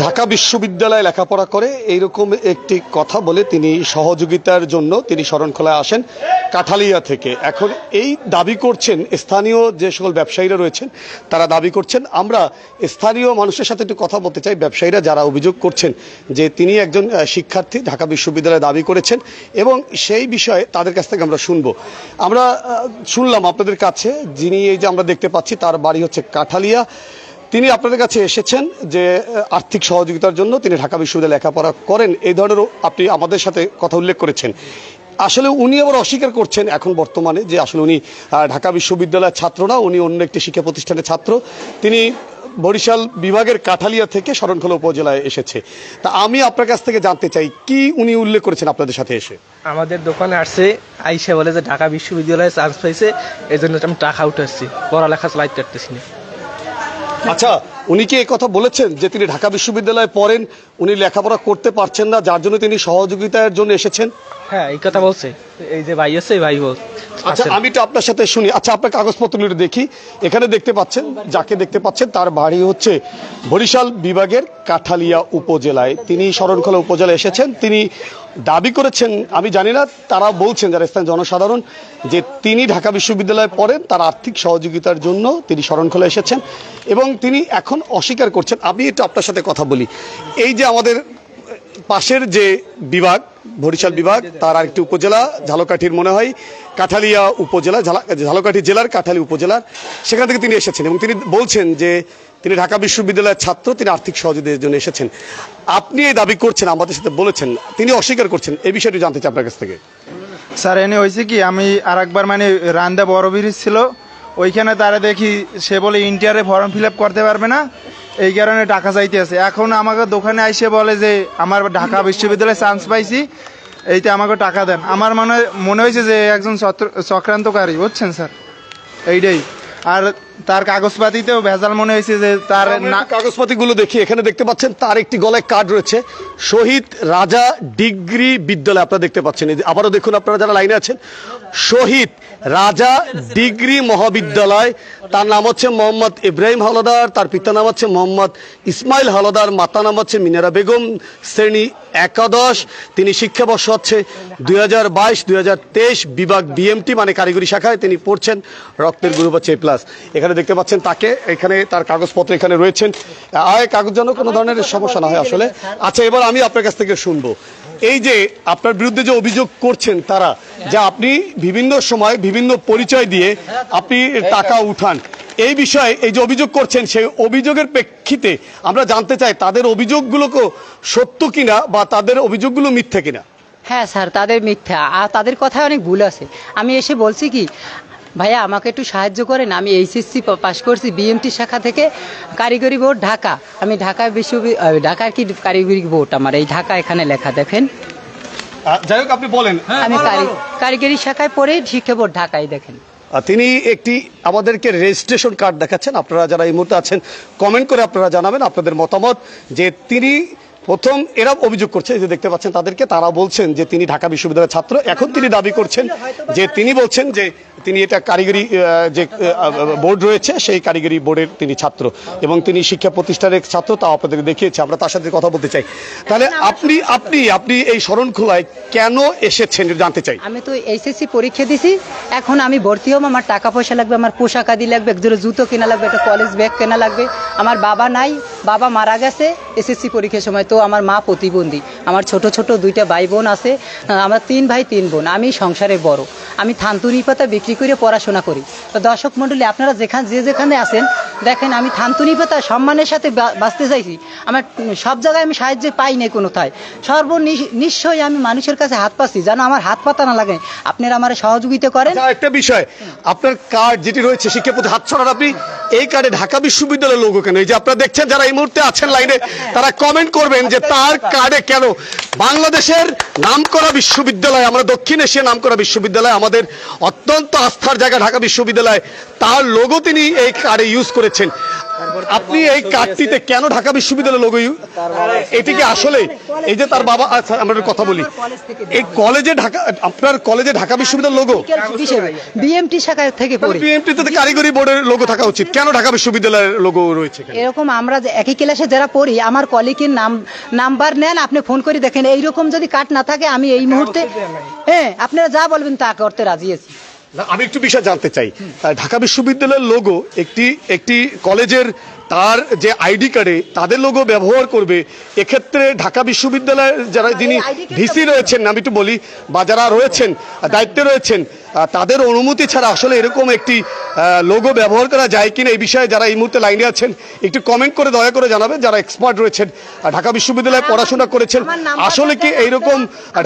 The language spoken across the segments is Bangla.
ঢাকা বিশ্ববিদ্যালয়ে লেখাপড়া করে এইরকম একটি কথা বলে তিনি সহযোগিতার জন্য তিনি শরণখোলায় আসেন কাঠালিয়া থেকে। এখন এই দাবি করছেন স্থানীয় যে সকল ব্যবসায়ীরা রয়েছেন, তারা দাবি করছেন, আমরা স্থানীয় মানুষের সাথে একটু কথা বলতে চাই। ব্যবসায়ীরা যারা অভিযোগ করছেন যে তিনি একজন শিক্ষার্থী ঢাকা বিশ্ববিদ্যালয়ে দাবি করেছেন এবং সেই বিষয়ে তাদের কাছ থেকে আমরা শুনব। আমরা শুনলাম আপনাদের কাছে, যিনি এই যে আমরা দেখতে পাচ্ছি, তার বাড়ি হচ্ছে কাঠালিয়া। তিনি আপনাদের কাছে এসেছেন যে আর্থিক সহযোগিতার জন্য তিনি ঢাকা বিশ্ববিদ্যালয়ে লেখাপড়া করেন। এই ধরনেরও আপনি আমাদের সাথে কথা উল্লেখ করেছেন। আসলে উনি আবার অস্বীকার করছেন এখন বর্তমানে যে, আসলে উনি ঢাকা বিশ্ববিদ্যালয়ের ছাত্র না, উনি অন্য একটি শিক্ষা প্রতিষ্ঠানের ছাত্র। তিনি বরিশাল বিভাগের কাঠালিয়া থেকে শরণখোলা উপজেলায় এসেছে। তা আমি আপনার কাছ থেকে জানতে চাই, কি উনি উল্লেখ করেছেন আপনাদের সাথে এসে? আমাদের দোকানে আসছে, আইসা বলে যে ঢাকা বিশ্ববিদ্যালয়ে চান্স পাইছে এই জন্য আমি টাকা উঠাচ্ছি, পড়ালেখা চালাইতে পারতেছি না। আচ্ছা উনি কি এই কথা বলেছেন যে তিনি ঢাকা বিশ্ববিদ্যালয়ে পড়েন? উনি লেখাপড়া করতে পারছেন না যার জন্য তিনি সহযোগিতার জন্য এসেছেন? হ্যাঁ এই কথা বলছে। এই যে ভাই আছে ভাই বল আচ্ছা আমি তো আপনার সাথে শুনি। আচ্ছা আপনার কাগজপত্রগুলো দেখি। এখানে দেখতে পাচ্ছেন যাকে দেখতে পাচ্ছেন তার বাড়ি হচ্ছে বরিশাল বিভাগের কাঠালিয়া উপজেলায়। তিনি শরণখোলা উপজেলায় এসেছেন। তিনি দাবি করেছেন আমি জানি না তারা বলছেন যারা স্থানীয় জনসাধারণ যে তিনি ঢাকা বিশ্ববিদ্যালয়ে পড়েন তার আর্থিক সহযোগিতার জন্য তিনি শরণখোলা এসেছেন। এবং তিনি এখন অস্বীকার করছেন। আমি একটু আপনার সাথে কথা বলি। এই যে আমাদের পাশের যে বিভাগ, বরিশাল বিভাগ, তার আরেকটি উপজেলা, ঝালকাঠির মনে হয়, কাঠালিয়া উপজেলা, ঝালা- ঝালকাঠি জেলার কাঠালি উপজেলার, সেখান থেকে তিনি এসেছেন এবং তিনি বলছেন যে তিনি ঢাকা বিশ্ববিদ্যালয়ের ছাত্র, তিনি আর্থিক সহযোগিতার জন্য এসেছেন। আপনি এই দাবি করছেন, আমাদের সাথে বলেছেন, তিনি অস্বীকার করছেন, এই বিষয়টি জানতে চাই আপনার কাছ থেকে। স্যার, এনে হয়েছে কি, আমি আর একবার মানে রান্দা বড় ছিল ওইখানে তারা দেখি সে বলে ইন্টারে ফর্ম ফিল আপ করতে পারবে না। এই কারণে টাকা চাইতে আছে এখন আমাকে দোকানে আইসে বলে যে, আমার ঢাকা বিশ্ববিদ্যালয়ে চান্স পাইছি, এইতে আমাকে টাকা দেন। আমার মনে মনে হয়েছে যে একজন চক্রান্তকারী, বুঝছেন স্যার? এইটাই। আর তার কাগজপাতিতেও ভেজাল মনে হয়েছে যে তার কাগজপাতিগুলো দেখি। এখানে দেখতে পাচ্ছেন তার একটি গলায় কার্ড রয়েছে। শহীদ রাজা ডিগ্রি বিদ্যালয় আপনারা দেখতে পাচ্ছেন। আবারও দেখুন আপনারা যারা লাইনে আছেন। শহীদ রাজা ডিগ্রি মহাবিদ্যালয়। তার নাম হচ্ছে মোহাম্মদ ইব্রাহিম হাওলাদার তার পিতার নাম হচ্ছে মোহাম্মদ ইসমাইল হাওলাদার মাতা নাম হচ্ছে মিনারা বেগম শ্রেণি একাদশ। তিনি শিক্ষাবর্ষ হচ্ছে দুই হাজার বাইশ দুই হাজার তেইশ বিভাগ বিএমটি মানে কারিগরি শাখায় তিনি পড়ছেন রক্তের গ্রুপ হচ্ছে প্লাস এখানে দেখতে পাচ্ছেন তাকে। এখানে তার কাগজপত্র এখানে রয়েছেন। আয় কাগজ যেন কোনো ধরনের সমস্যা না হয় আসলে। আচ্ছা এবার আমি আপনার কাছ থেকে শুনব। এই যে আপনার বিরুদ্ধে যে অভিযোগ করছেন তারা যে আপনি বিভিন্ন সময় বিভিন্ন পরিচয় দিয়ে আপনি টাকা উঠান এই বিষয়ে এই যে অভিযোগ করছেন সেই অভিযোগের প্রেক্ষিতে আমরা জানতে চাই তাদের অভিযোগগুলোকে সত্য কিনা বা তাদের অভিযোগগুলো মিথ্যে কিনা? হ্যাঁ স্যার তাদের মিথ্যা। আর তাদের কথায় অনেক ভুল আছে। আমি এসে বলছি কি ভাইয়া আমাকে একটু সাহায্য করেন। আমি এইচএসসি পাশ করছি বিএমটি শাখা থেকে কারিগরি বোর্ড ঢাকা। আমি ঢাকা বিশ্ববিদ্যালয় ঢাকার কি কারিগরি বোর্ড? আমার এই ঢাকা এখানে লেখা দেখেন। যাই হোক আপনি বলেন। আমি কারিগরি শাখায় পড়ে শিক্ষা বোর্ড ঢাকায় দেখেন। তিনি একটি আমাদেরকে রেজিস্ট্রেশন কার্ড দেখাচ্ছেন। আপনারা যারা এই মুহূর্তে আছেন কমেন্ট করে আপনারা জানাবেন আপনাদের মতামত যে তিনি প্রথম এরা অভিযোগ করছে যে দেখতে পাচ্ছেন তাদেরকে তারা বলছেন যে তিনি ঢাকা বিশ্ববিদ্যালয়ের ছাত্র। এখন তিনি দাবি করছেন যে তিনি বলছেন যে তিনি এটা কারিগরি যে বোর্ড রয়েছে সেই কারিগরি বোর্ডের তিনি ছাত্র এবং তিনি শিক্ষা প্রতিষ্ঠানের ছাত্র তা আপনাদেরকে দেখিয়েছে আমরা তার সাথে কথা বলতে চাই। তাহলে আপনি আপনি আপনি এই শরণখোলায় কেন এসেছেন জানতে চাই। আমি তো এইচএসসি পরীক্ষা দিছি এখন আমি ভর্তি হব আমার টাকা পয়সা লাগবে আমার পোশাক আদি লাগবে একজোড়া জুতো কেনা লাগবে একটা কলেজ ব্যাগ কেনা লাগবে আমার বাবা নাই বাবা মারা গেছে এসএসসি পরীক্ষার সময় তো আমার মা প্রতিবন্ধী আমার ছোট ছোট দুইটা ভাই বোন আছে আমার তিন ভাই তিন বোন আমি সংসারে বড় আমি থানতুনি পাতা বিক্রি করে পড়াশোনা করি। তো দর্শক মণ্ডলী আপনারা যেখান যে যেখানে আছেন দেখেন আমি থানতুনি পাতা সম্মানের সাথে বাঁচতে চাইছি। আমার সব জায়গায় আমি সাহায্য পাই নাই কোনোথায় সর্বনিশ্চয়ই আমি মানুষের কাছে হাত পাচ্ছি যেন আমার হাত পাতা না লাগে। আপনারা আমার সহযোগিতা করেন। আচ্ছা, একটা বিষয়। আপনার কার্ড যেটি রয়েছে শিক্ষা হাত ছড়ান আপনি। এই কার্ডে ঢাকা বিশ্ববিদ্যালয়ের লোগো কেন? এই যে আপনারা দেখছেন যারা এই মুহূর্তে আছেন লাইনে, তারা কমেন্ট করবেন যে তার কার্ডে কেন? বাংলাদেশের নামকরা বিশ্ববিদ্যালয়, আমরা দক্ষিণ এশিয়া নামকরা বিশ্ববিদ্যালয়, আমাদের অত্যন্ত আস্থার জায়গা ঢাকা বিশ্ববিদ্যালয়, তার লোগো তিনি এই কার্ডে ইউজ করেছেন। আপনি এই কার্ডটিতে কেন ঢাকা বিশ্ববিদ্যালয় লোগো এটি কি আসলে? এই যে তার বাবা আচ্ছা আমরা কথা বলি। এই কলেজে ঢাকা আপনার কলেজে ঢাকা বিশ্ববিদ্যালয় লোগো বিএমটি শাখা থেকে পড়ি। বিএমটি তে কারিগরি বোর্ডের লোগো থাকা উচিত। কেন ঢাকা বিশ্ববিদ্যালয়ের লোগো রয়েছে এরকম আমরা যে একই ক্লাসে যারা পড়ি আমার কলিকের নাম নাম্বার নেন আপনি ফোন করে দেখেন। এইরকম যদি কার্ড না থাকে আমি এই মুহূর্তে হ্যাঁ আপনারা যা বলবেন তা করতে রাজি আছি। না, আমি একটু বিষয় জানতে চাই। ঢাকা বিশ্ববিদ্যালয়ের লোগো একটি একটি কলেজের তার যে আইডি কার্ডে তাদের লোগো ব্যবহার করবে। এক্ষেত্রে ঢাকা বিশ্ববিদ্যালয়ের যারা যিনি ID card ভিসি রয়েছেন আমি একটু বলি বা যারা রয়েছেন আহ, দায়িত্বে রয়েছেন তাদের অনুমতি ছাড়া আসলে এরকম একটি লোগো ব্যবহার করা যায় কিনা এই বিষয়ে যারা এই মুহূর্তে লাইনে আছেন একটু কমেন্ট করে দয়া করে জানাবেন। যারা এক্সপার্ট রয়েছেন ঢাকা বিশ্ববিদ্যালয়ে পড়াশোনা করেছেন আসলে কি এইরকম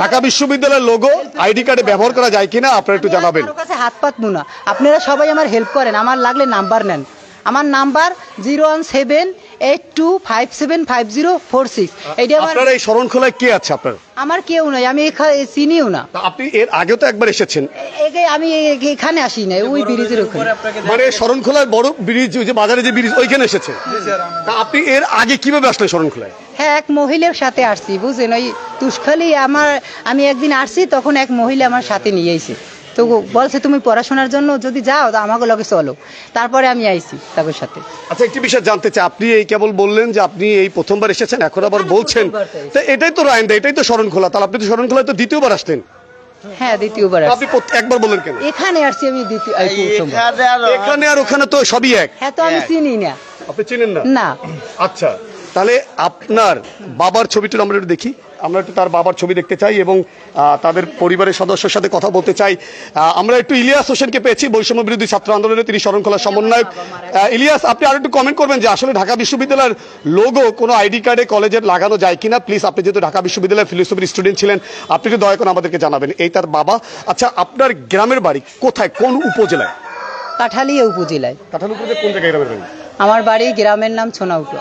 ঢাকা বিশ্ববিদ্যালয়ের লোগো আইডি কার্ডে ব্যবহার করা যায় কিনা আপনারা একটু জানাবেন। হাত পাতবো না। আপনারা সবাই আমার হেল্প করেন আমার লাগলে নাম্বার নেন। আমার number zero one seven eight two five seven five zero four six এইটা আমার আপনার এই শরণখোলায় কে আছে আপনার? আমার কেউ নয় আমি এখা- চিনিও না। তা আপনি এর আগেও তো একবার এসেছেন। আমি এ- এখানে আসি না ওই ব্রিজের ওখানে। মানে শরণখোলায় বড় ব্রিজ ওই যে বাজারে যে ব্রিজ ওইখানে এসেছেন তা আপনি এর আগে কীভাবে আসলেন শরণখোলায়? হ্যাঁ এক মহিলার সাথে আসছি বুঝলেন ওই তুষখালি আমার আমি একদিন আসছি তখন এক মহিলা আমার সাথে নিয়ে এসে তো বলছে তুমি পড়াশোনার জন্য যদি যাও তো আমাকে লগে চলো। তারপরে আমি আইছি তাদের সাথে। আচ্ছা একটি বিষয় জানতে চাই আপনি এই কেবল বললেন যে আপনি এই প্রথমবার এসেছেন এখন আবার বলছেন। তো এটাই তো রায়ন্দা এটাই তো শরণখোলা তাহলে আপনি তো শরণখোলায় তো দ্বিতীয়বার আসলেন। হ্যাঁ দ্বিতীয়বার আপনি প্রত- একবার বললেন কেন? এখানে আসছি আমি দ্বিতীয় এখানে আর ওখানে তো সবই এক। হ্যাঁ তো আমি চিনি না। আপনি চিনেন না? না। আচ্ছা। তাহলে আপনার বাবার ছবিটা আমরা একটু দেখি। আমরা একটু তার বাবার ছবি দেখতে চাই এবং তাদের পরিবারের সদস্যের সাথে কথা বলতে চাই। আমরা একটু ইলিয়াস হোসেনকে পেয়েছি বৈষম্য বিরোধী ছাত্র আন্দোলনে তিনি শরণখোলা সমন্বয়ক। ইলিয়াস আপনি আরও একটু কমেন্ট করবেন যে আসলে ঢাকা বিশ্ববিদ্যালয়ের লোগো কোনো আইডি কার্ডে কলেজের লাগানো যায় কিনা? প্লিজ আপনি যেহেতু ঢাকা বিশ্ববিদ্যালয়ের ফিলোসফির স্টুডেন্ট ছিলেন আপনি একটু দয়া করে আমাদেরকে জানাবেন। এই তার বাবা। আচ্ছা আপনার গ্রামের বাড়ি কোথায়? কোন উপজেলায়? কাঠালিয়া উপজেলায়। কাঠাল উপজেলা কোন জায়গায় গ্রামের বাড়ি? আমার বাড়ি গ্রামের নাম সোনাউটো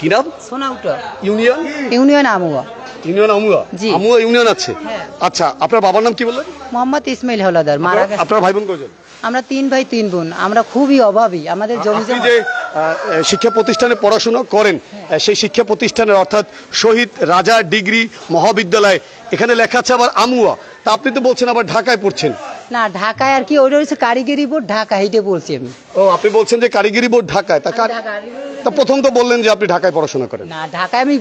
কি নাম? সোনাউটো union? Union Amua. Union Amua? জি। আমুয়া ইউনিয়ন আছে? হ্যাঁ। আচ্ছা আপনার বাবার নাম কি বললেন? মোহাম্মদ ইসমাইল হলাদার মারা গেছে। আপনার ভাই বোন কজন আমরা তিন ভাই তিন বোন। আমরা খুবই অভাবী। আমাদের জমি যে শিক্ষা প্রতিষ্ঠানে পড়াশোনা করেন সেই শিক্ষা প্রতিষ্ঠানের অর্থাৎ শহীদ রাজা ডিগ্রি মহাবিদ্যালয় এখানে লেখা আছে আবার আমুয়া। তা আপনি তো বলছেন আবার ঢাকায় পড়ছেন। না ঢাকায় আর কি ওইটা হচ্ছে কারিগরি বোর্ড ঢাকা এইটা বলছি আমি। ও আপনি বলছেন যে কারিগরি বোর্ড ঢাকায়। তা কার- তা প্রথম তো বললেন যে আপনি ঢাকায় পড়াশোনা করেন। না ঢাকায় আমি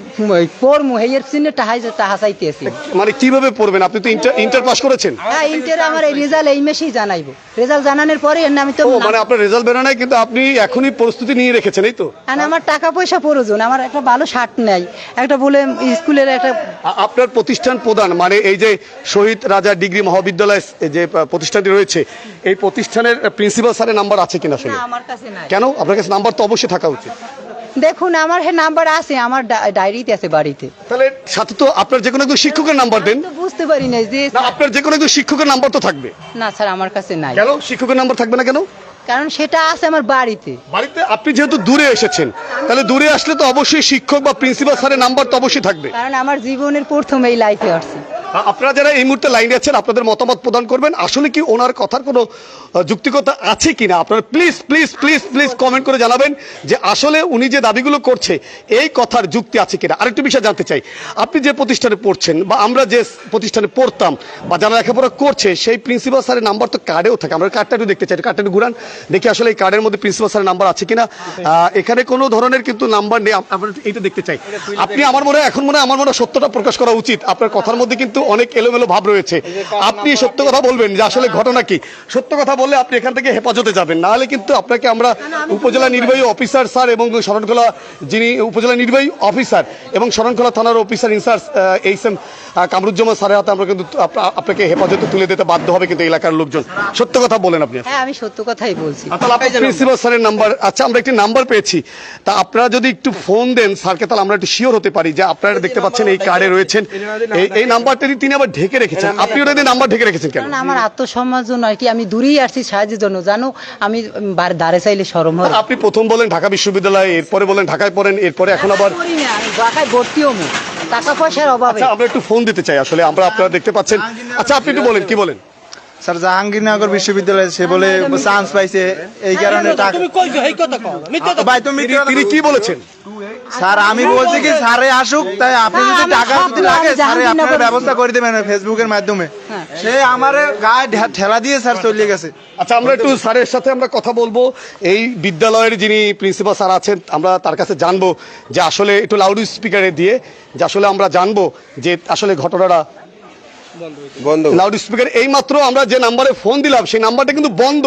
পড়মু হেয়ের চিহ্নে টাহাই টাহা চাইতেছি। মানে কীভাবে পড়বেন? আপনি তো ইন্টার ইন্টার পাস করেছেন। হ্যাঁ ইন্টার আমার এই রেজাল্ট এই মাসেই জানাইবো। রেজাল্ট জানানোর পরে এর আমি তো ও মানে আপনার রেজাল্ট বেরো নাই কিন্তু আপনি এখনই প্রস্তুতি নিয়ে রেখেছেন এই তো? আর আমার টাকা পয়সা প্রয়োজন আমার একটা ভালো শার্ট নাই একটা বলে স্কুলের একটা আ- আপনার প্রতিষ্ঠান প্রধান মানে এই যে শহীদ রাজা ডিগ্রি মহাবিদ্যালয় যে প্রতিষ্ঠানটি রয়েছে এই প্রতিষ্ঠানের প্রিন্সিপাল স্যারের নাম্বার আছে কিনা? আসলে কেন? আপনার কাছে নাম্বার তো অবশ্যই থাকা উচিত। দেখুন আমার হে নাম্বার আছে আমার ডায়েরিতে আছে বাড়িতে। তাহলে সাথে তো আপনার যে কোনো একজন শিক্ষকের নাম্বার দেন। বুঝতে পারি না যে আপনার যে কোনো একজন শিক্ষকের নাম্বার তো থাকবে। না স্যার আমার কাছে নাই। কেন? শিক্ষকের নাম্বার থাকবে না কেন? কারণ সেটা আছে আমার বাড়িতে। বাড়িতে আপনি যেহেতু দূরে এসেছেন তাহলে দূরে আসলে তো অবশ্যই শিক্ষক বা প্রিন্সিপাল স্যারের নাম্বার তো অবশ্যই থাকবে। কারণ আমার জীবনের প্রথম এই লাইফে আসছি। আপনারা যারা এই মুহূর্তে লাইনে আছেন, আপনাদের মতামত প্রদান করবেন। আসলে কি ওনার কথার কোনো যুক্তিকতা আছে কি না আপনারা please please please please comment করে জানাবেন যে আসলে উনি যে দাবিগুলো করছে, এই কথার যুক্তি আছে কিনা? আরেকটু বিষয় জানতে চাই। আপনি যে প্রতিষ্ঠানে পড়ছেন বা আমরা যে প্রতিষ্ঠানে পড়তাম বা যারা লেখাপড়া করছে, সেই প্রিন্সিপাল স্যারের নাম্বার তো কার্ডেও থাকে। আমরা কার্ডটা একটু দেখতে চাই কার্ডটা একটু ঘুরান, দেখি আসলে এই কার্ডের মধ্যে প্রিন্সিপাল স্যারের নাম্বার আছে কিনা। এখানে কোনো ধরনের কিন্তু নাম্বার নেই আমরা এইটা দেখতে চাই। আপনি আমার মনে হয়, এখন মনে হয় আমার মনে হয় সত্যটা প্রকাশ করা উচিত। আপনার কথার মধ্যে কিন্তু অনেক এলোমেলো ভাব রয়েছে। আপনি সত্য কথা বলবেন যে আসলে ঘটনা কি? সত্য কথা বললে আপনি এখান থেকে হেফাজতে যাবেন। না হলে কিন্তু আপনাকে আমরা উপজেলা নির্বাহী অফিসার স্যার এবং শরণখোলা যিনি উপজেলা নির্বাহী অফিসার এবং শরণখোলা থানার officer in charge H M Kamruzzaman স্যারের হাতে আমরা কিন্তু আপনাকে হেফাজতে তুলে দিতে বাধ্য হবে কিন্তু এলাকার লোকজন। সত্য কথা বলেন আপনি। হ্যাঁ আমি সত্য কথাই বলছি। প্রিন্সিপাল স্যারের নাম্বার আচ্ছা আমরা একটি নাম্বার পেয়েছি। তা আপনারা যদি একটু ফোন দেন স্যারকে তাহলে আমরা একটু শিওর হতে পারি যে আপনারা দেখতে পাচ্ছেন এই কার্ডে রয়েছেন। এই এই নাম্বারটা তিনি আবার ঢেকে রেখেছেন। আপনি ওটা দিয়ে নাম্বার ঢেকে রেখেছেন কেন? আমার আত্মসম্মান জন্য আর কি আমি দূরেই আসছি সাহায্যের জন্য। জানো আমি দাঁড়ে চাইলে সরম হয়। আপনি প্রথম বলেন ঢাকা বিশ্ববিদ্যালয় এরপরে বলেন ঢাকায় পড়েন এরপরে এখন আবার ঢাকায় ভর্তিও টাকা পয়সার অভাবে। আচ্ছা আমরা একটু ফোন দিতে চাই। আসলে আমরা আপনারা দেখতে পাচ্ছেন। আচ্ছা আপনি একটু বলেন কি বলেন? স্যার জাহাঙ্গীরনগর বিশ্ববিদ্যালয়ে সে বলে চান্স পাইছে এই কারণে ভাই তুমি তিনি কি বলেছেন? স্যার আমি বলছি কি স্যারে আসুক তাই আপনি যদি হ্যাঁ, টাকা যদি লাগে স্যারে আপনার ব্যবস্থা করে দেবেন ফেসবুকের মাধ্যমে। সে আমারে গায়ে ঠেলা দিয়ে স্যার চলে গেছে। আচ্ছা আমরা একটু স্যারের সাথে আমরা কথা বলব। এই বিদ্যালয়ের যিনি প্রিন্সিপাল স্যার আছেন আমরা তার কাছে জানব যে আসলে একটু লাউড স্পিকারে দিয়ে যে আসলে আমরা জানব যে আসলে ঘটনাটা লাউড স্পিকার এই মাত্র আমরা যে নাম্বারে ফোন দিলাম সেই নাম্বারটা কিন্তু বন্ধ।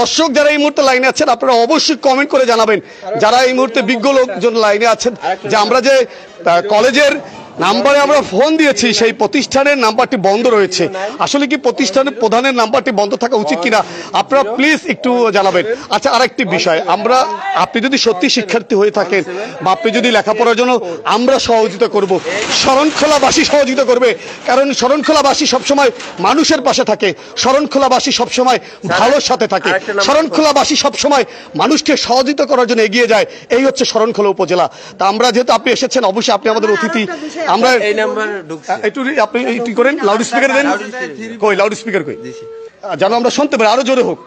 দর্শক যারা এই মুহূর্তে লাইনে আছেন আপনারা অবশ্যই কমেন্ট করে জানাবেন। যারা এই মুহূর্তে বিজ্ঞ লোকজন লাইনে আছেন যে আমরা যে কলেজের নাম্বারে আমরা ফোন দিয়েছি সেই প্রতিষ্ঠানের নাম্বারটি বন্ধ রয়েছে। আসলে কি প্রতিষ্ঠানের প্রধানের নাম্বারটি বন্ধ থাকা উচিত কিনা? আপনারা প্লিজ একটু জানাবেন। আচ্ছা আরেকটি বিষয়। আমরা আপনি যদি সত্যি শিক্ষার্থী হয়ে থাকেন বা আপনি যদি লেখাপড়ার জন্য আমরা সহযোগিতা করব শরণখোলাবাসী সহযোগিতা করবে কারণ শরণখোলাবাসী সবসময় মানুষের পাশে থাকে শরণখোলাবাসী সবসময় ভালোর সাথে থাকে শরণখোলাবাসী সবসময় মানুষকে সহযোগিতা করার জন্য এগিয়ে যায় এই হচ্ছে শরণখোলা উপজেলা। তা আমরা যেহেতু আপনি এসেছেন অবশ্যই আপনি আমাদের অতিথি আমরা এই নাম্বার একটু আপনি একটু করেন লাউড স্পিকার দেন। কই লাউড স্পিকার কই যেন আমরা শুনতে পারি আরও জোরে হোক।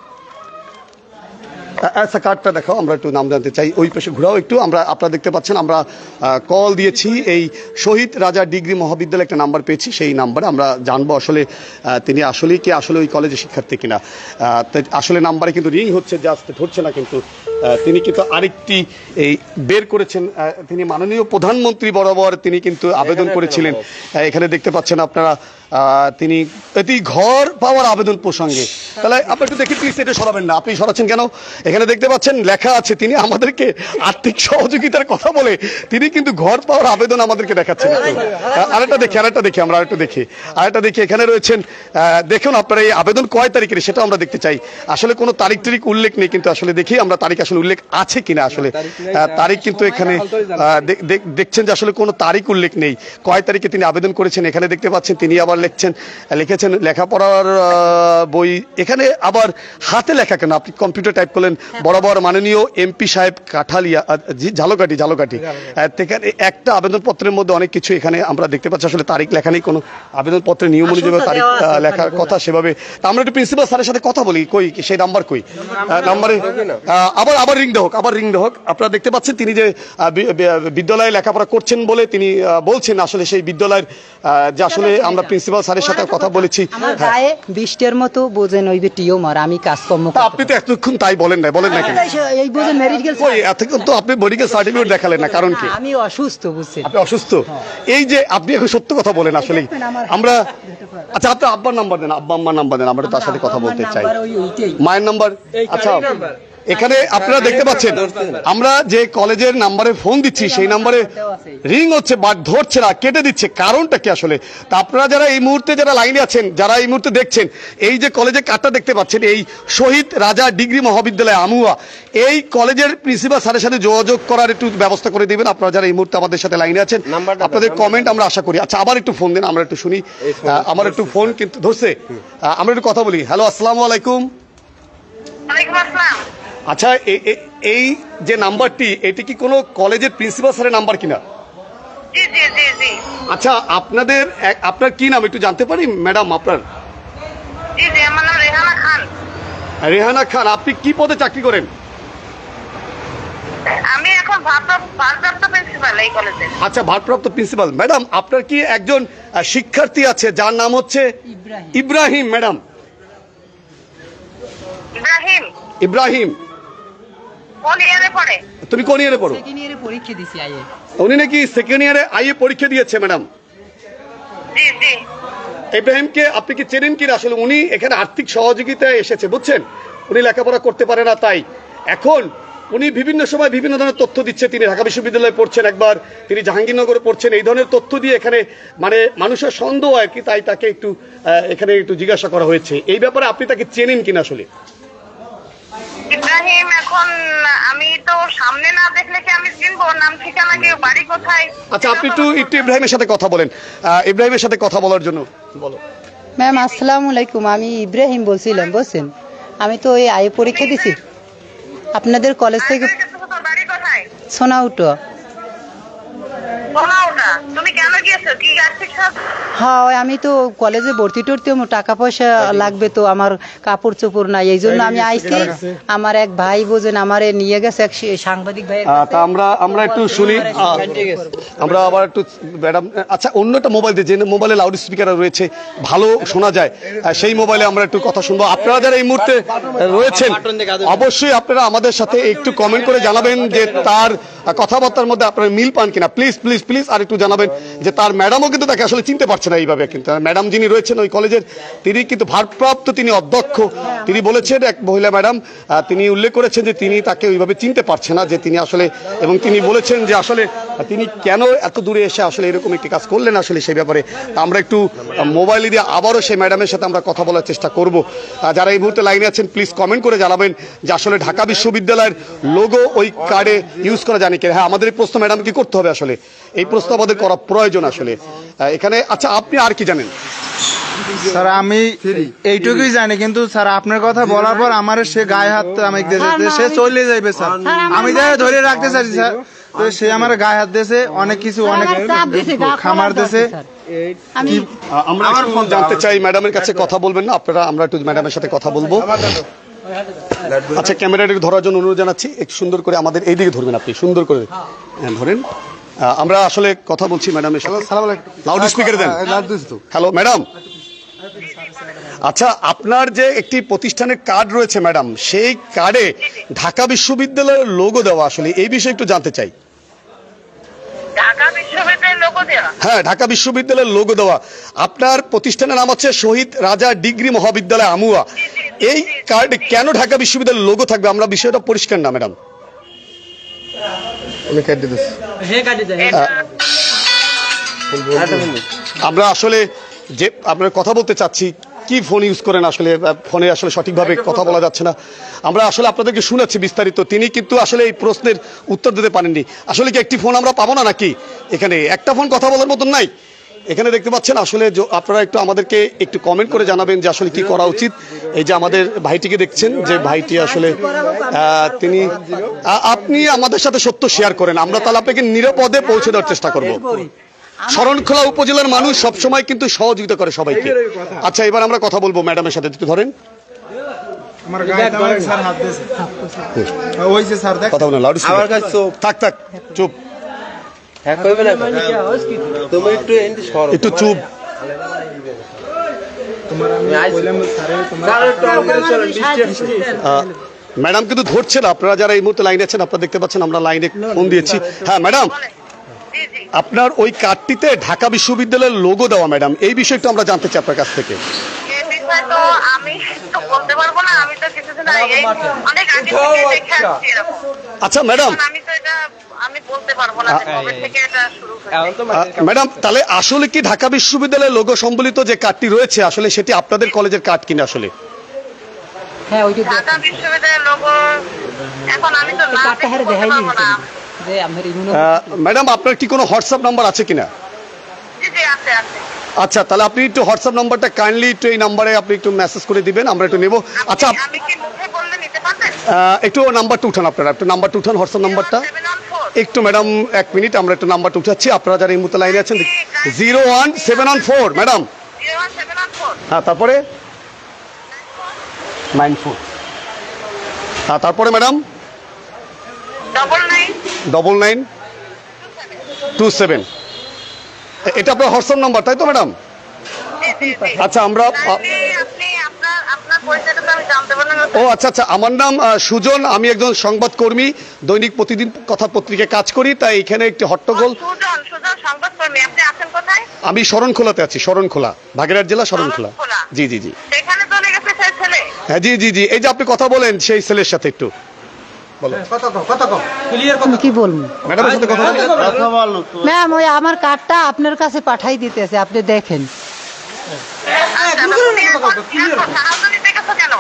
আচ্ছা কার্ডটা দেখো আমরা একটু নাম জানতে চাই। ওই পাশে ঘোরাও একটু আমরা আপনারা দেখতে পাচ্ছেন আমরা কল দিয়েছি। এই শহীদ রাজা ডিগ্রি মহাবিদ্যালয়ে একটা নাম্বার পেয়েছি সেই নাম্বারে আমরা জানব আসলে তিনি আসলেই কি আসলে ওই কলেজের শিক্ষার্থী কিনা। আসলে নাম্বারে কিন্তু রিং হচ্ছে জাস্ট ধরছে না কিন্তু তিনি কিন্তু আরেকটি এই বের করেছেন তিনি মাননীয় প্রধানমন্ত্রী বরাবর তিনি কিন্তু আবেদন করেছিলেন। এখানে দেখতে পাচ্ছেন আপনারা তিনি এটি ঘর পাওয়ার আবেদন প্রসঙ্গে। তাহলে আপনি একটু দেখি প্লিজ এটা সরাবেন না। আপনি সরাচ্ছেন কেন? এখানে দেখতে পাচ্ছেন লেখা আছে তিনি আমাদেরকে আর্থিক সহযোগিতার কথা বলে তিনি কিন্তু ঘর পাওয়ার আবেদন আমাদেরকে দেখাচ্ছেন। আরেকটা দেখি আরেকটা দেখি আমরা আরেকটা দেখি। আরেকটা দেখি এখানে রয়েছেন দেখুন আপনারা এই আবেদন কয় তারিখের সেটা আমরা দেখতে চাই। আসলে কোনো তারিখ তারিখ উল্লেখ নেই কিন্তু আসলে দেখি আমরা তারিখ আসলে উল্লেখ আছে কিনা আসলে। তারিখ কিন্তু এখানে দেখ- দেখ- দেখছেন যে আসলে কোনো তারিখ উল্লেখ নেই। কয় তারিখে তিনি আবেদন করেছেন এখানে দেখতে পাচ্ছেন তিনি আবার লিখছেন লিখেছেন লেখাপড়ার আহ, বই এখানে আবার হাতে লেখা কেন? আপনি কম্পিউটার টাইপ করলেন বরাবর মাননীয় এমপি সাহেব কাঠালিয়া ঝালকাঠি সেখানে একটা আবেদনপত্রের মধ্যে অনেক কিছু এখানে আমরা দেখতে পাচ্ছি। আসলে তারিখ লেখা নেই কোনো আবেদনপত্রের নিয়ম অনুযায়ী তারিখ লেখার কথা সেভাবে। আমরা একটু প্রিন্সিপাল স্যারের সাথে কথা বলি কই সেই নাম্বার কই? নাম্বারে আবার আবার রিং হোক আবার রিং হোক। আপনারা দেখতে পাচ্ছেন তিনি যে বিদ্যালয়ে লেখাপড়া করছেন বলে তিনি বলছেন আসলে সেই বিদ্যালয়ের যে আসলে আমরা প্রিন্সিপাল স্যারের সাথে কথা বলেছি। গায়ে বৃষ্টির মতো বোঝেন ওই যে টিউমার আমি কাজকর্ম আপনি তো এতক্ষণ তাই বলেন না বলেন না কেন এই বোঝেন মেডিকেল কই এতক্ষণ তো আপনি মেডিকেল সার্টিফিকেট দেখালেন না কারণ কি? আমি অসুস্থ বুঝছেন। আপনি অসুস্থ? এই যে আপনি এখন সত্য কথা বলেন আসলে আমরা আচ্ছা আপনি আব্বার নাম্বার দেন আব্বা আম্মার নাম্বার দেন আমরা তার সাথে কথা বলতে চাই। মায়ের নাম্বার? আচ্ছা। এখানে আপনারা দেখতে পাচ্ছেন আমরা যে কলেজের নাম্বারে ফোন দিচ্ছি সেই নাম্বারে রিং হচ্ছে বাট ধরছে না কেটে দিচ্ছে। কারণটা কি আসলে? তা আপনারা যারা এই মুহূর্তে যারা লাইনে আছেন যারা এই মুহূর্তে দেখছেন এই যে কলেজে কার্ডটা দেখতে পাচ্ছেন এই শহীদ রাজা ডিগ্রি মহাবিদ্যালয় আমুয়া এই কলেজের প্রিন্সিপাল স্যারের সাথে যোগাযোগ করার একটু ব্যবস্থা করে দিবেন। আপনারা যারা এই মুহূর্তে আমাদের সাথে লাইনে আছেন আপনাদের কমেন্ট আমরা আশা করি। আচ্ছা আবার একটু ফোন দিন আমরা একটু শুনি। আমার একটু ফোন কিন্তু ধরছে। আমরা একটু কথা বলি। হ্যালো আসসালামু আলাইকুম। ওয়ালাইকুম আসসালাম। আচ্ছা এই যে নাম্বারটি এটি কি কোনো কলেজের প্রিন্সিপাল স্যারের নাম্বার কিনা? জি জি জি জি। আচ্ছা আপনাদের আপনার কি নাম একটু জানতে পারি ম্যাডাম আপনার? রেহানা খান। রেহানা খান আপনি কি পদে চাকরি করেন? আমি এখন ভারপ্রাপ্ত ভারপ্রাপ্ত প্রিন্সিপাল এই কলেজের আচ্ছা ভারপ্রাপ্ত প্রিন্সিপাল। ম্যাডাম আপনার কি একজন শিক্ষার্থী আছে যার নাম হচ্ছে ইব্রাহিম। ইব্রাহিম ম্যাডাম? ইব্রাহিম। ইব্রাহিম। তুমি কোন ইয়ারে পড়ো? সেকেন্ড ইয়ারে পরীক্ষা দিছি আইয়ে উনি নাকি সেকেন্ড ইয়ারে আইএ পরীক্ষা দিয়েছে ম্যাডাম জি জি। ইব্রাহিমকে আপনি কি চেনেন কি আসলে উনি এখানে আর্থিক সহযোগিতায় এসেছে বুঝছেন? উনি লেখাপড়া করতে পারে না তাই। এখন উনি বিভিন্ন সময় বিভিন্ন ধরনের তথ্য দিচ্ছে। তিনি ঢাকা বিশ্ববিদ্যালয়ে পড়ছেন একবার তিনি জাহাঙ্গীরনগরে পড়ছেন। এই ধরনের তথ্য দিয়ে এখানে মানে মানুষের সন্দেহ আর কি তাই তাকে একটু এখানে একটু জিজ্ঞাসা করা হয়েছে। এই ব্যাপারে আপনি তাকে চেনেন কিনা আসলে? ইব্রাহিম এখন আমি তো সামনে না দেখলে কি আমি চিনবো? নাম ঠিকানা কি? বাড়ি কোথায়? আচ্ছা আপনি একটু একটু ইব্রাহিমের সাথে কথা বলেন। ইব্রাহিমের সাথে কথা বলার জন্য। বলো। ম্যাম আসসালামু আলাইকুম। আমি ইব্রাহিম বলছিলাম বুঝছেন? আমি তো ওই আইএ পরীক্ষা দিছি। আপনাদের কলেজ থেকে সোনাউটো। সোনা ওটা তুমি কেন গিয়েছো? কি আর্থিক সাহায্য হ্যাঁ ওই আমি তো কলেজে ভর্তি টর্তি টাকা পয়সা লাগবে তো আমার কাপড় চোপড় নাই এই জন্য আমি আইছি। আমার এক ভাই বোঝেন আমারে নিয়ে গেছে এক সাংবাদিক ভাই তা আমরা আমরা একটু শুনি। আমরা আবার একটু ম্যাডাম আচ্ছা অন্য একটা মোবাইল দিয়ে যে মোবাইলে লাউড স্পিকার রয়েছে ভালো শোনা যায়। সেই মোবাইলে আমরা একটু কথা শুনব। আপনারা যারা এই মুহূর্তে রয়েছেন অবশ্যই আপনারা আমাদের সাথে একটু কমেন্ট করে জানাবেন যে তার কথাবার্তার মধ্যে আপনারা মিল পান কিনা প্লিজ প্লিজ প্লিজ আর একটু জানাবেন যে তার ম্যাডামও কিন্তু তাকে আসলে চিনতে পারছে না এইভাবে কিন্তু। ম্যাডাম যিনি রয়েছেন ওই কলেজের, তিনি কিন্তু ভারপ্রাপ্ত, তিনি অধ্যক্ষ। তিনি বলেছেন এক মহিলা ম্যাডাম তিনি উল্লেখ করেছেন যে তিনি তাকে ওইভাবে চিনতে পারছে না, যে তিনি আসলে, এবং তিনি বলেছেন যে আসলে তিনি কেন এত দূরে এসে আসলে এরকম একটি কাজ করলেন আসলে সেই ব্যাপারে? তা আমরা একটু মোবাইল দিয়ে আবারও সেই ম্যাডামের সাথে আমরা কথা বলার চেষ্টা করব। যারা এই মুহূর্তে লাইনে আছেন প্লিজ কমেন্ট করে জানাবেন যে আসলে ঢাকা বিশ্ববিদ্যালয়ের লোগো ওই কার্ডে ইউজ করা জানি কিনা হ্যাঁ আমাদের এই প্রশ্ন ম্যাডাম কি করতে হবে আসলে? এই প্রশ্ন আমাদের করা প্রয়োজন আসলে। এখানে আচ্ছা আপনি আর কি জানেন? স্যার আমি এইটুকুই জানি কিন্তু স্যার আপনার কথা বলার পর আমার সে গায়ে হাত আমি সে চলে যাইবে স্যার। আমি যাই ধরে রাখতে চাইছি স্যার। তো সে আমার গায়ে হাত দিয়েছে অনেক কিছু অনেক খামার দিয়েছে। আমরা জানতে চাই ম্যাডামের কাছে কথা বলবেন না আপনারা আমরা একটু ম্যাডামের সাথে কথা বলব। আচ্ছা ক্যামেরাটা ধরার জন্য অনুরোধ জানাচ্ছি একটু সুন্দর করে আমাদের এই দিকে ধরবেন আপনি সুন্দর করে। হ্যাঁ, ধরেন। আমরা আসলে কথা বলছি ম্যাডামের সাথে। লাউড স্পিকার দেন। হ্যালো ম্যাডাম আচ্ছা আপনার যে একটি প্রতিষ্ঠানের কার্ড রয়েছে ম্যাডাম সেই কার্ডে ঢাকা বিশ্ববিদ্যালয়ের লোগো দেওয়া আসলে এই বিষয়ে একটু জানতে চাই। ঢাকা বিশ্ববিদ্যালয়ের হ্যাঁ ঢাকা বিশ্ববিদ্যালয়ের লোগো দেওয়া। আপনার প্রতিষ্ঠানের নাম হচ্ছে শহীদ রাজা ডিগ্রি মহাবিদ্যালয় আমুয়া। এই কার্ডে কেন ঢাকা বিশ্ববিদ্যালয়ের লোগো থাকবে? আমরা বিষয়টা পরিষ্কার না ম্যাডাম। আমরা আসলে যে আপনার কথা বলতে চাচ্ছি কি ফোন ইউজ করেন আসলে? ফোনে আসলে সঠিকভাবে কথা বলা যাচ্ছে না। আমরা আসলে আপনাদেরকে শোনাচ্ছি বিস্তারিত তিনি কিন্তু আসলে এই প্রশ্নের উত্তর দিতে পারেননি। আসলে কি একটি ফোন আমরা পাবো না নাকি? এখানে একটা ফোন কথা বলার মতন নাই। এখানে দেখতে পাচ্ছেন আসলে আপনারা একটু আমাদেরকে একটু কমেন্ট করে জানাবেন যে আসলে কি করা উচিত। এই যে আমাদের ভাইটিকে দেখছেন যে ভাইটি আসলে তিনি আপনি আমাদের সাথে সত্য শেয়ার করেন। আমরা তাহলে আপনাকে নিরাপদে পৌঁছে দেওয়ার চেষ্টা করব। শরণখোলা উপজেলার মানুষ সবসময় কিন্তু সহযোগিতা করে সবাইকে। আচ্ছা এবার আমরা কথা বলব ম্যাডামের সাথে একটু ধরেন। কথা বলেন লাউড থাক থাক চুপ। হ্যাঁ একটু এন্টি সরো। একটু চুপ। ম্যাডাম কিন্তু ধরছে না আপনারা যারা এই মুহূর্তে লাইনে আছেন আপনারা দেখতে পাচ্ছেন আমরা লাইনে ফোন দিয়েছি। হ্যাঁ ম্যাডাম আপনার ওই কার্ডটিতে ঢাকা বিশ্ববিদ্যালয়ের লোগো দেওয়া ম্যাডাম এই বিষয়টা আমরা জানতে চাই আপনার কাছ থেকে। এই বিষয়ে তো আমি তো বলতে পারব না আমি তো কিছুদিন আগে অনেক আগে থেকে দেখে আসছি এরকম। আচ্ছা ম্যাডাম এখন আমি তো এটা আমি বলতে পারব না যে কবে থেকে এটা শুরু এখন হয়েছে তো আহ, ম্যাডাম তাহলে আসলে কি ঢাকা বিশ্ববিদ্যালয়ের লোগো সম্বলিত যে কার্ডটি রয়েছে আসলে সেটি আপনাদের কলেজের কার্ড কিনা আসলে? হ্যাঁ ওইটা ঢাকা বিশ্ববিদ্যালয়ের লোক এখন আমি তো না কার্ডটা যে আমার ম্যাডাম আপনার কি কোনো হোয়াটসঅ্যাপ নাম্বার আছে কিনা? জি জি আছে আছে। আচ্ছা তাহলে আপনি একটু হোয়াটসঅ্যাপ নাম্বারটা কাইন্ডলি একটু এই নাম্বারে আপনি একটু মেসেজ করে দিবেন আমরা একটু নেব। আচ্ছা একটু নাম্বারটা উঠান আপনারা একটু নাম্বারটা উঠান হোয়াটসঅ্যাপ নাম্বারটা। একটু ম্যাডাম এক মিনিট আমরা একটু নাম্বারটা উঠাচ্ছি। আপনারা যারা এই মুহূর্তে লাইনে আছেন zero one seven one four madam. হ্যাঁ তারপরে? নাইন ফোর হ্যাঁ তারপরে madam? Double nine two seven এটা আপনার হোয়াটসঅ্যাপ নাম্বার তাই তো ম্যাডাম? আচ্ছা আমরা ও আচ্ছা আচ্ছা আমার নাম সুজন আমি একজন সংবাদকর্মী দৈনিক প্রতিদিন কথা পত্রিকায় কাজ করি তাই এখানে একটি হট্টগোল আমি শরণখোলাতে আছি শরণখোলা বাগেরহাট জেলা শরণখোলা। জি জি জি। হ্যাঁ জি জি জি এই যে আপনি কথা বলেন সেই ছেলের সাথে একটু। কি বলব? ম্যাডামের সাথে কথা বলেন কথা বলো। তো ম্যাম ওই আমার কার্ডটা আপনার কাছে পাঠাই দিতেছে আপনি দেখেন। গেছো কেন?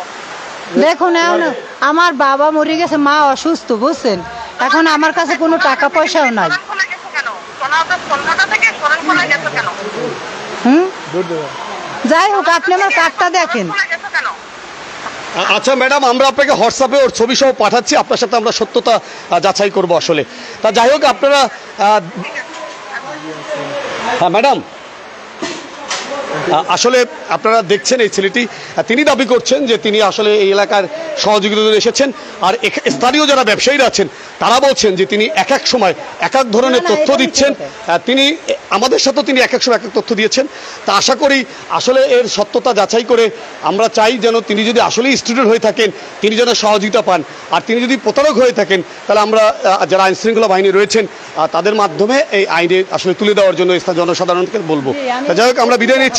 দেখুন এখন আমার বাবা মরে গেছে মা অসুস্থ বুঝছেন? এখন আমার কাছে কোনো টাকা পয়সাও নাই। হুম? যাই হোক আপনি আমার কার্ডটা দেখেন শরণখোলা গেছো কেন আ- আচ্ছা ম্যাডাম, আমরা আপনাকে হোয়াটসঅ্যাপে ওর ছবি সহ পাঠাচ্ছি। আপনার সাথে আমরা সত্যতা যাচাই করব আসলে। তা যাই হোক, আপনারা হ্যাঁ ম্যাডাম। আসলে আপনারা দেখছেন এই ছেলেটি তিনি দাবি করছেন যে তিনি আসলে এই এলাকার সহযোগিতা জন্য এসেছেন আর স্থানীয় যারা ব্যবসায়ীরা আছেন তারা বলছেন যে তিনি এক এক সময় এক এক ধরনের তথ্য দিচ্ছেন। তিনি আমাদের সাথেও তিনি এক এক সময় এক এক তথ্য দিয়েছেন। তা আশা করি আসলে এর সত্যতা যাচাই করে আমরা চাই যেন তিনি যদি আসলেই স্টুডেন্ট হয়ে থাকেন তিনি যেন সহযোগিতা পান। আর তিনি যদি প্রতারক হয়ে থাকেন তাহলে আমরা যারা আইন শৃঙ্খলা বাহিনী রয়েছেন তাদের মাধ্যমে এই আইনে আসলে তুলে দেওয়ার জন্য জনসাধারণকে বলব। তা যাই হোক আমরা বিদায় নিচ্ছি।